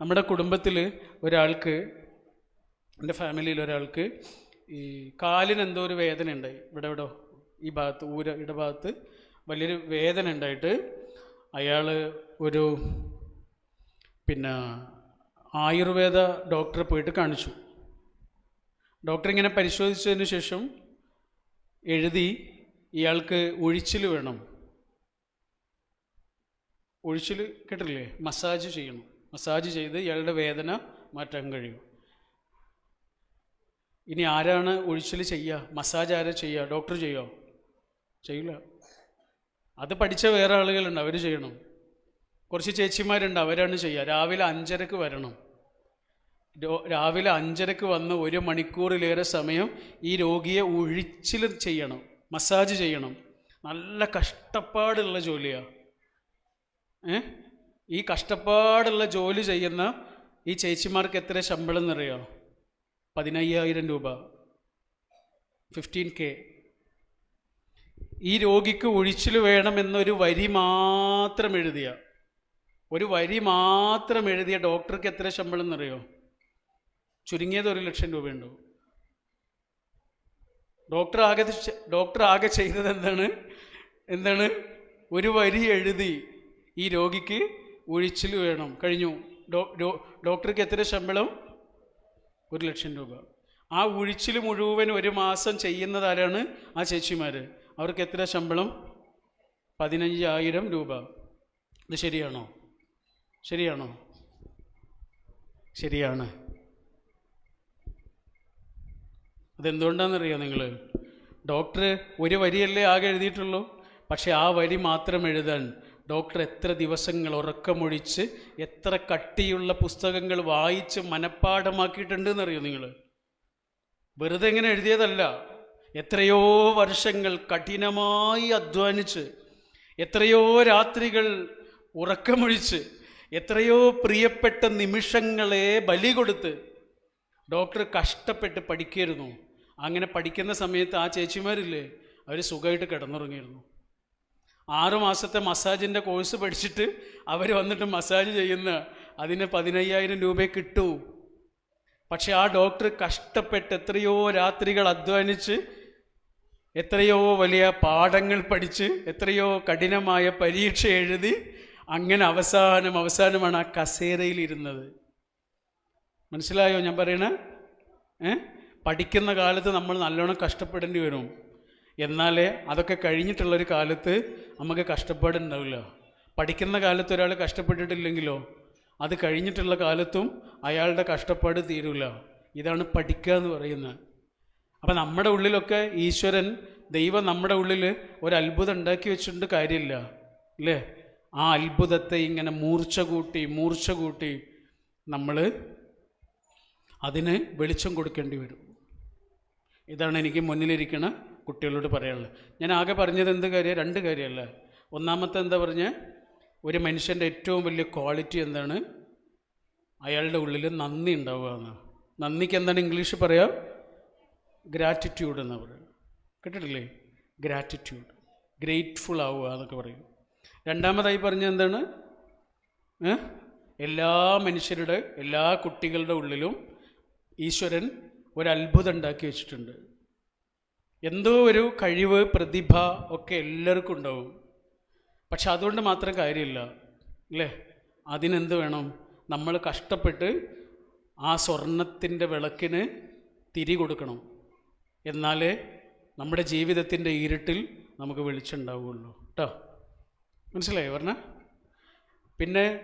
നമ്മുടെ കുടുംബത്തിൽ ഒരാൾക്ക് എന്റെ ഫാമിലിയിൽ ഒരാൾക്ക് ഈ കാലിന് എന്തോ ഒരു വേദന ഉണ്ടായി. ഇവിടെ ഇവിടെ ഈ ഭാഗത്ത് ഊര ഇടഭാഗത്ത് വലിയൊരു വേദന ഉണ്ടായിട്ട് അയാൾ ഒരു പിന്നെ ആയുർവേദ ഡോക്ടറെ പോയിട്ട് കാണിച്ചു. ഡോക്ടർ ഇങ്ങനെ പരിശോധിച്ചതിന് ശേഷം എഴുതി ഇയാൾക്ക് ഒഴിച്ചിൽ വേണം. ഒഴിച്ചിൽ കേട്ടില്ലേ മസാജ് ചെയ്യണം. മസാജ് ചെയ്ത് ഇയാളുടെ വേദന മാറ്റാൻ കഴിയും. ഇനി ആരാണ് ഒഴിച്ചിൽ ചെയ്യുക? മസാജ് ആരാ ചെയ്യുക? ഡോക്ടർ ചെയ്യോ? ചെയ്യില്ല. അത് പഠിച്ച വേറെ ആളുകളുണ്ട് അവർ ചെയ്യണം. കുറച്ച് ചേച്ചിമാരുണ്ട് അവരാണ് ചെയ്യുക. രാവിലെ അഞ്ചരക്ക് വരണം. രാവിലെ അഞ്ചരക്ക് വന്ന് ഒരു മണിക്കൂറിലേറെ സമയം ഈ രോഗിയെ ഒഴിച്ചിൽ ചെയ്യണം. മസാജ് ചെയ്യണം. നല്ല കഷ്ടപ്പാടുള്ള ജോലിയാണ് ഏ? ഈ കഷ്ടപ്പാടുള്ള ജോലി ചെയ്യുന്ന ഈ ചേച്ചിമാർക്ക് എത്ര ശമ്പളം എന്നറിയോ? പതിനയ്യായിരം രൂപ. ഫിഫ്റ്റീൻ കെ ഈ രോഗിക്ക് ഒഴിച്ചിൽ വേണമെന്നൊരു വരി മാത്രം എഴുതിയ. ഒരു വരി മാത്രം എഴുതിയ ഡോക്ടർക്ക് എത്ര ശമ്പളം എന്നറിയോ? ചുരുങ്ങിയത് ഒരു ലക്ഷം രൂപയുണ്ടോ? ഡോക്ടർ ആകെ ഡോക്ടർ ആകെ ചെയ്തത് എന്താണ്? എന്താണ്? ഒരു വരി എഴുതി ഈ രോഗിക്ക് ഒഴിച്ചിൽ വേണം. കഴിഞ്ഞു. ഡോക്ടർക്ക് എത്ര ശമ്പളം? ഒരു ലക്ഷം രൂപ. ആ ഒഴിച്ചിൽ മുഴുവൻ ഒരു മാസം ചെയ്യുന്നത് ആരാണ്? ആ ചേച്ചിമാർ അവർക്ക് എത്ര ശമ്പളം? പതിനഞ്ചായിരം രൂപ. ഇത് ശരിയാണോ? ശരിയാണോ? ശരിയാണ്. അതെന്തുകൊണ്ടാണെന്നറിയോ നിങ്ങൾ ഡോക്ടർ ഒരു വരിയല്ലേ ആകെ എഴുതിയിട്ടുള്ളൂ. പക്ഷേ ആ വരി മാത്രം എഴുതാൻ ഡോക്ടർ എത്ര ദിവസങ്ങൾ ഉറക്കമൊഴിച്ച് എത്ര കട്ടിയുള്ള പുസ്തകങ്ങൾ വായിച്ച് മനഃപ്പാഠമാക്കിയിട്ടുണ്ടെന്നറിയോ നിങ്ങൾ? വെറുതെ ഇങ്ങനെ എഴുതിയതല്ല. എത്രയോ വർഷങ്ങൾ കഠിനമായി അധ്വാനിച്ച് എത്രയോ രാത്രികൾ ഉറക്കമൊഴിച്ച് എത്രയോ പ്രിയപ്പെട്ട നിമിഷങ്ങളെ ബലി കൊടുത്ത് ഡോക്ടർ കഷ്ടപ്പെട്ട് പഠിക്കായിരുന്നു അങ്ങനെ പഠിക്കുന്ന സമയത്ത് ആ ചേച്ചിമാരില്ലേ അവർ സുഖമായിട്ട് കിടന്നുറങ്ങിയിരുന്നു. ആറു മാസത്തെ മസാജിന്റെ കോഴ്സ് പഠിച്ചിട്ട് അവർ വന്നിട്ട് മസാജ് ചെയ്യുന്ന അതിന് പതിനയ്യായിരം രൂപ കിട്ടൂ. പക്ഷെ ആ ഡോക്ടർ കഷ്ടപ്പെട്ട് എത്രയോ രാത്രികൾ അധ്വാനിച്ച് എത്രയോ വലിയ പാഠങ്ങൾ പഠിച്ച് എത്രയോ കഠിനമായ പരീക്ഷ എഴുതി അങ്ങനെ അവസാനം അവസാനമാണ് ആ കസേരയിൽ ഇരുന്നത്. മനസ്സിലായോ ഞാൻ പറയണേ? പഠിക്കുന്ന കാലത്ത് നമ്മൾ നല്ലോണം കഷ്ടപ്പെടേണ്ടി വരും. എന്നാലേ അതൊക്കെ കഴിഞ്ഞിട്ടുള്ളൊരു കാലത്ത് നമുക്ക് കഷ്ടപ്പാടുണ്ടാവില്ല. പഠിക്കുന്ന കാലത്ത് ഒരാൾ കഷ്ടപ്പെട്ടിട്ടില്ലെങ്കിലോ അത് കഴിഞ്ഞിട്ടുള്ള കാലത്തും അയാളുടെ കഷ്ടപ്പാട് തീരില്ല ഇതാണ് പഠിക്കുക എന്ന് പറയുന്നത്. അപ്പം നമ്മുടെ ഉള്ളിലൊക്കെ ഈശ്വരൻ ദൈവം നമ്മുടെ ഉള്ളിൽ ഒരു അത്ഭുതം ഉണ്ടാക്കി വെച്ചിട്ടുണ്ട് കാര്യമില്ല അല്ലേ? ആ അത്ഭുതത്തെ ഇങ്ങനെ മൂർച്ച കൂട്ടി മൂർച്ച കൂട്ടി നമ്മൾ അതിന് വെളിച്ചം കൊടുക്കേണ്ടി വരും. ഇതാണ് എനിക്ക് മുന്നിലിരിക്കുന്ന കുട്ടികളോട് പറയാനുള്ളത് ഞാൻ ആകെ പറഞ്ഞത് എന്ത് കാര്യം രണ്ട് കാര്യമല്ല? ഒന്നാമത്തെ എന്താ പറഞ്ഞ? ഒരു മനുഷ്യന്റെ ഏറ്റവും വലിയ ക്വാളിറ്റി എന്താണ്? അയാളുടെ ഉള്ളിൽ നന്ദി ഉണ്ടാവുക എന്ന് നന്ദിക്ക് എന്താണ് ഇംഗ്ലീഷ് പറയുക ഗ്രാറ്റിറ്റ്യൂഡ് എന്ന് പറയുക. കേട്ടിട്ടില്ലേ? ഗ്രാറ്റിറ്റ്യൂഡ് ഗ്രേറ്റ്ഫുൾ ആവുക എന്നൊക്കെ പറയും. രണ്ടാമതായി പറഞ്ഞ എന്താണ്? എല്ലാ മനുഷ്യരുടെ എല്ലാ കുട്ടികളുടെ ഉള്ളിലും ഈശ്വരൻ ഒരു ഉണ്ടാക്കി വെച്ചിട്ടുണ്ട്. എന്തോ ഒരു കഴിവ് പ്രതിഭ ഒക്കെ എല്ലാവർക്കും ഉണ്ടാവും. പക്ഷെ അതുകൊണ്ട് മാത്രം കാര്യമില്ല അല്ലേ? അതിനെന്ത് വേണം? നമ്മൾ കഷ്ടപ്പെട്ട് ആ സ്വർണത്തിന്റെ വിളക്കിന് തിരി കൊടുക്കണം. എന്നാലേ നമ്മുടെ ജീവിതത്തിന്റെ ഇരുട്ടിൽ നമുക്ക് വെളിച്ചുണ്ടാവുകയുള്ളൂ കേട്ടോ? മനസ്സിലായി പറഞ്ഞ പിന്നെ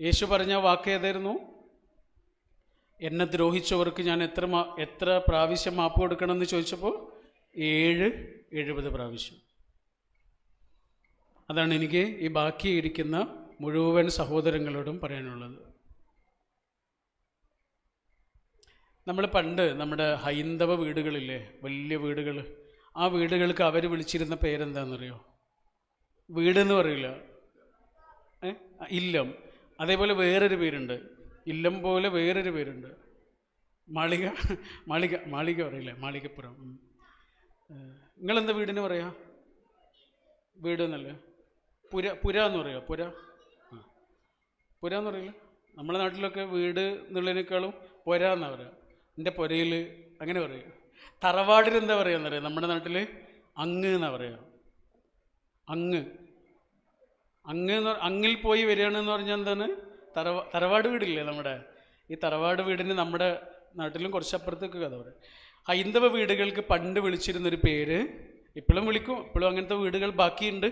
യേശു പറഞ്ഞ വാക്ക് ഏതായിരുന്നു? എന്നെ ദ്രോഹിച്ചവർക്ക് ഞാൻ എത്ര മാ എത്ര പ്രാവശ്യം മാപ്പ് കൊടുക്കണമെന്ന് ചോദിച്ചപ്പോൾ ഏഴ് എഴുപത് പ്രാവശ്യം. അതാണ് എനിക്ക് ഈ ബാക്കി ഇരിക്കുന്ന മുഴുവൻ സഹോദരങ്ങളോടും പറയാനുള്ളത്. നമ്മൾ പണ്ട് നമ്മുടെ ഹൈന്ദവ വീടുകളില്ലേ വലിയ വീടുകൾ ആ വീടുകൾക്ക് അവർ വിളിച്ചിരുന്ന പേരെന്താണെന്നറിയോ? വീടെന്ന് പറയില്ല. ഇല്ലം. അതേപോലെ വേറൊരു പേരുണ്ട്. ഇല്ലം പോലെ വേറൊരു പേരുണ്ട്. മാളിക മാളിക മാളിക പറയില്ലേ? മാളികപ്പുറം. നിങ്ങളെന്താ വീടിന് പറയാ? വീട് എന്നല്ലേ? പുര പുര എന്ന് പറയുക പുര? ആ. പുര എന്ന് പറയില്ല? നമ്മുടെ നാട്ടിലൊക്കെ വീട് എന്നുള്ളതിനേക്കാളും പുര എന്നാണ് പറയുക എന്റെ പുരയിൽ അങ്ങനെ പറയും. തറവാടിനെന്താ പറയുക നമ്മുടെ നാട്ടിൽ അങ്ങ് എന്നാ പറയുക അങ്ങ്. അങ്ങ് എന്ന് അങ്ങിൽ പോയി വരികയാണെന്ന് പറഞ്ഞാൽ എന്താണ്? തറവാ തറവാട് വീടില്ലേ നമ്മുടെ? ഈ തറവാട് വീടിന് നമ്മുടെ നാട്ടിലും കുറച്ച് അപ്പുറത്തൊക്കെ കഥ പറയും. ഹൈന്ദവ വീടുകൾക്ക് പണ്ട് വിളിച്ചിരുന്നൊരു പേര് ഇപ്പോഴും വിളിക്കും. ഇപ്പോഴും അങ്ങനത്തെ വീടുകൾ ബാക്കിയുണ്ട്.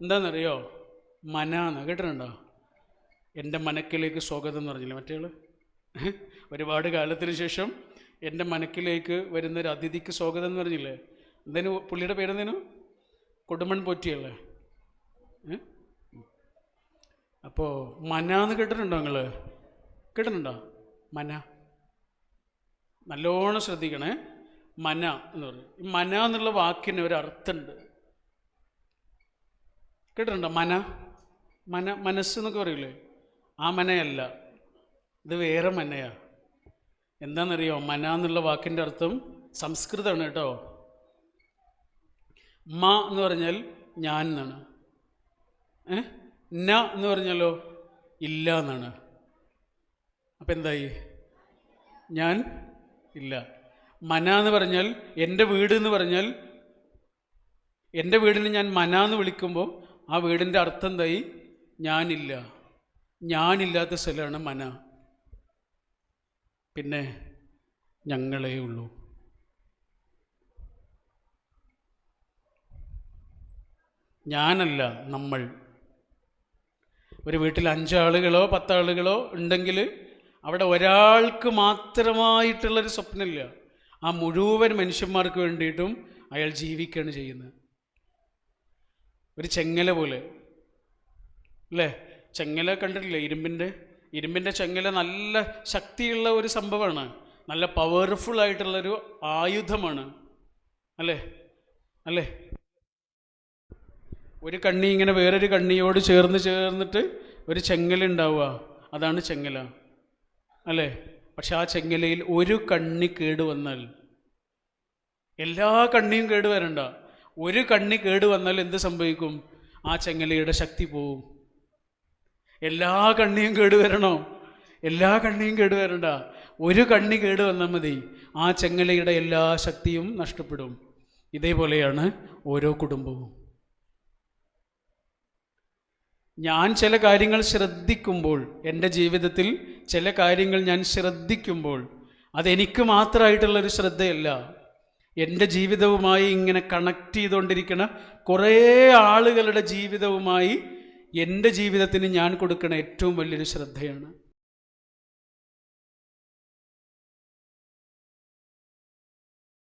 എന്താണെന്നറിയോ മന എന്ന് കേട്ടിട്ടുണ്ടോ? എന്റെ മനക്കിലേക്ക് സ്വാഗതം എന്ന് പറഞ്ഞില്ലേ മറ്റേ ഒരുപാട് കാലത്തിന് ശേഷം എന്റെ മനക്കിലേക്ക് വരുന്ന ഒരു അതിഥിക്ക് സ്വാഗതം എന്ന് പറഞ്ഞില്ലേ? എന്തേനു? പുള്ളിയുടെ പേരെന്തേനു? കൊടുമൺ പോറ്റിയല്ലേ? അപ്പോൾ മന എന്ന് കേട്ടിട്ടുണ്ടോ നിങ്ങൾ കേട്ടിട്ടുണ്ടോ? മന. നല്ലോണം ശ്രദ്ധിക്കണേ. മന എന്ന് പറയും. ഈ മന എന്നുള്ള വാക്കിന് ഒരു അർത്ഥമുണ്ട്. കേട്ടിട്ടുണ്ടോ? മന. മന മനസ്സ് എന്നൊക്കെ പറയൂലേ? ആ മനയല്ല. ഇത് വേറെ മനയാ. എന്താണെന്നറിയോ? മന എന്നുള്ള വാക്കിന്റെ അർത്ഥം സംസ്കൃതമാണ് കേട്ടോ. മ എന്ന് പറഞ്ഞാൽ ഞാൻ എന്നാണ്? ഏ? ന എന്ന് പറഞ്ഞല്ലോ? ഇല്ല എന്നാണ്. അപ്പം എന്തായി? ഞാൻ ഇല്ല. മന എന്ന് പറഞ്ഞാൽ എന്റെ വീട് എന്ന് പറഞ്ഞാൽ എന്റെ വീടിന് ഞാൻ മന എന്ന് വിളിക്കുമ്പോൾ ആ വീടിന്റെ അർത്ഥം എന്തായി? ഞാനില്ല. ഞാനില്ലാത്ത സ്ഥലമാണ് മന. പിന്നെ ഞങ്ങളേ ഉള്ളൂ. ഞാനല്ല നമ്മൾ. ഒരു വീട്ടിൽ അഞ്ചാളുകളോ പത്താളുകളോ ഉണ്ടെങ്കിൽ അവിടെ ഒരാൾക്ക് മാത്രമായിട്ടുള്ളൊരു സ്വപ്നമില്ല. ആ മുഴുവൻ മനുഷ്യന്മാർക്ക് വേണ്ടിയിട്ടും അയാൾ ജീവിക്കുകയാണ് ചെയ്യുന്നത്. ഒരു ചെങ്ങല പോലെ. അല്ലേ? ചെങ്ങല കണ്ടിട്ടില്ലേ? ഇരുമ്പിന്റെ ഇരുമ്പിന്റെ ചെങ്ങല നല്ല ശക്തിയുള്ള ഒരു സംഭവമാണ്. നല്ല പവർഫുൾ ആയിട്ടുള്ളൊരു ആയുധമാണ്. അല്ലേ? അല്ലേ? ഒരു കണ്ണി ഇങ്ങനെ വേറൊരു കണ്ണിയോട് ചേർന്ന് ചേർന്നിട്ട് ഒരു ചെങ്ങലുണ്ടാവുക അതാണ് ചെങ്ങല. അല്ലേ? പക്ഷെ ആ ചെങ്ങലയിൽ ഒരു കണ്ണി കേടുവന്നാൽ എല്ലാ കണ്ണിയും കേടുവരണ്ട ഒരു കണ്ണി കേടുവന്നാൽ എന്ത് സംഭവിക്കും? ആ ചെങ്ങലയുടെ ശക്തി പോവും. എല്ലാ കണ്ണിയും കേടുവരണോ എല്ലാ കണ്ണിയും കേടുവരണ്ട ഒരു കണ്ണി കേടുവന്നാൽ മതി. ആ ചെങ്ങലയുടെ എല്ലാ ശക്തിയും നഷ്ടപ്പെടും. ഇതേപോലെയാണ് ഓരോ കുടുംബവും. ഞാൻ ചില കാര്യങ്ങൾ ശ്രദ്ധിക്കുമ്പോൾ എന്റെ ജീവിതത്തിൽ ചില കാര്യങ്ങൾ ഞാൻ ശ്രദ്ധിക്കുമ്പോൾ അതെനിക്ക് മാത്രമായിട്ടുള്ളൊരു ശ്രദ്ധയല്ല. എന്റെ ജീവിതവുമായി ഇങ്ങനെ കണക്ട് ചെയ്തുകൊണ്ടിരിക്കുന്ന കുറേ ആളുകളുടെ ജീവിതവുമായി എന്റെ ജീവിതത്തിന് ഞാൻ കൊടുക്കുന്ന ഏറ്റവും വലിയൊരു ശ്രദ്ധയാണ്.